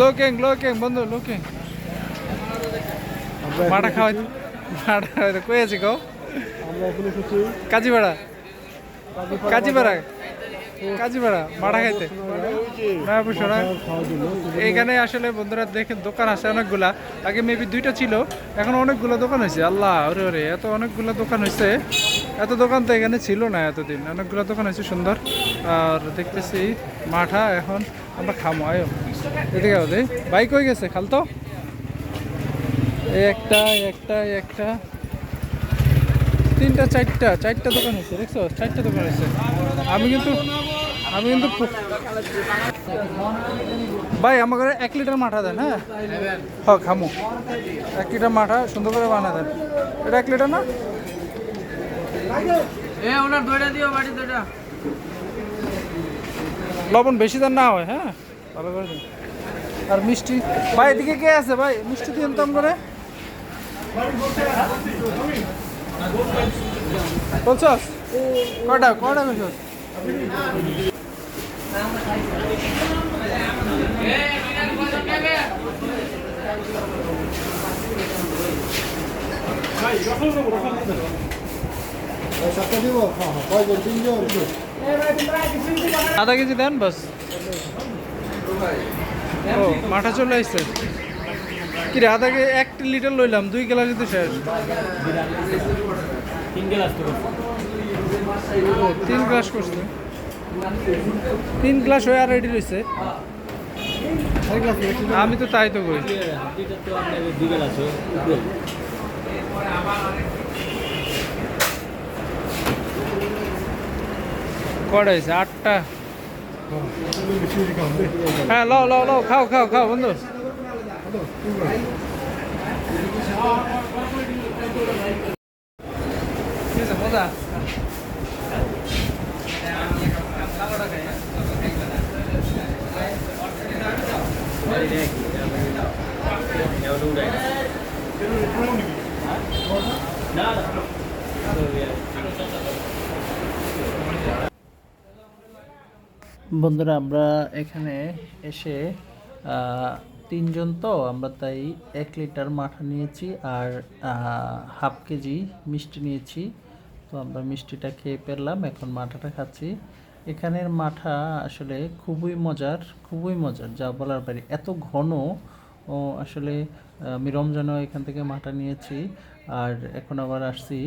Looking looking বন্ধু looking মাটা এখন খাওয়াই মাটা খাওয়াই কই আছি কও আমরা এখন এসেছি কাজীপাড়া। কাজীপাড়া। কাজীপাড়া। খাইতে। মাঠা সেজন্য এইখানে আসলে বন্ধুরা দেখে দোকান আছে অনেকগুলা। আগে মেবি দুইটা ছিল এখন অনেকগুলো দোকান হয়েছে। আল্লাহ ওরে ওরে এত অনেকগুলো দোকান হয়েছে। এত দোকান তো এখানে ছিল না এতদিন। অনেকগুলো দোকান হয়েছে সুন্দর। আর দেখতেছি মাঠা এখন আমরা খামো আয়ো। এদিকে ওদের বাইক হয়ে গেছে খাল তো। একটা একটা একটা। তিনটা চারটা চারটা দোকান হয়েছে দেখছ? চারটা দোকান হয়েছে আমি কিন্তু আমি কিন্তু ভাই আমাকে এক লিটার মাঠা দেন হ্যাঁ? হ্যাঁ খামো এক লিটার মাঠা সুন্দর করে বানা দেন। এটা এক লিটার না? লবণ বেশি দেন না হয় হ্যাঁ? ভালো করে দিন। আর মিষ্টি। ভাই, এদিকে কে আছে ভাই? মিষ্টি দিন তো করে বলছস? কটা কটা বলছস আধা কেজি দেন, বাস। ও, মাঠা চলে আসছে কি রে কেজি এক লিটার লইলাম, দুই গ্লাস তো শেষ। তিন গ্লাস করছে। তিন গ্লাস হয়ে আর রেডি রয়েছে আমি তো তাই তো করি। কটা হয়েছে? আটটা। 아, 러, 러, 러, 가오, 가오, 가오, 원두. 그래서 뭐다. 나도 বন্ধুরা, আমরা এখানে এসে তিনজন তো, আমরা তাই এক লিটার মাঠা নিয়েছি আর হাফ কেজি মিষ্টি নিয়েছি। তো আমরা মিষ্টিটা খেয়ে পেলাম এখন মাঠাটা খাচ্ছি। এখানের মাঠা আসলে খুবই মজার খুবই মজার, যা বলার বাইরে এত ঘন, ও, আসলে আমি রমজানও এখান থেকে মাঠা নিয়েছি। আর এখন আবার আসছি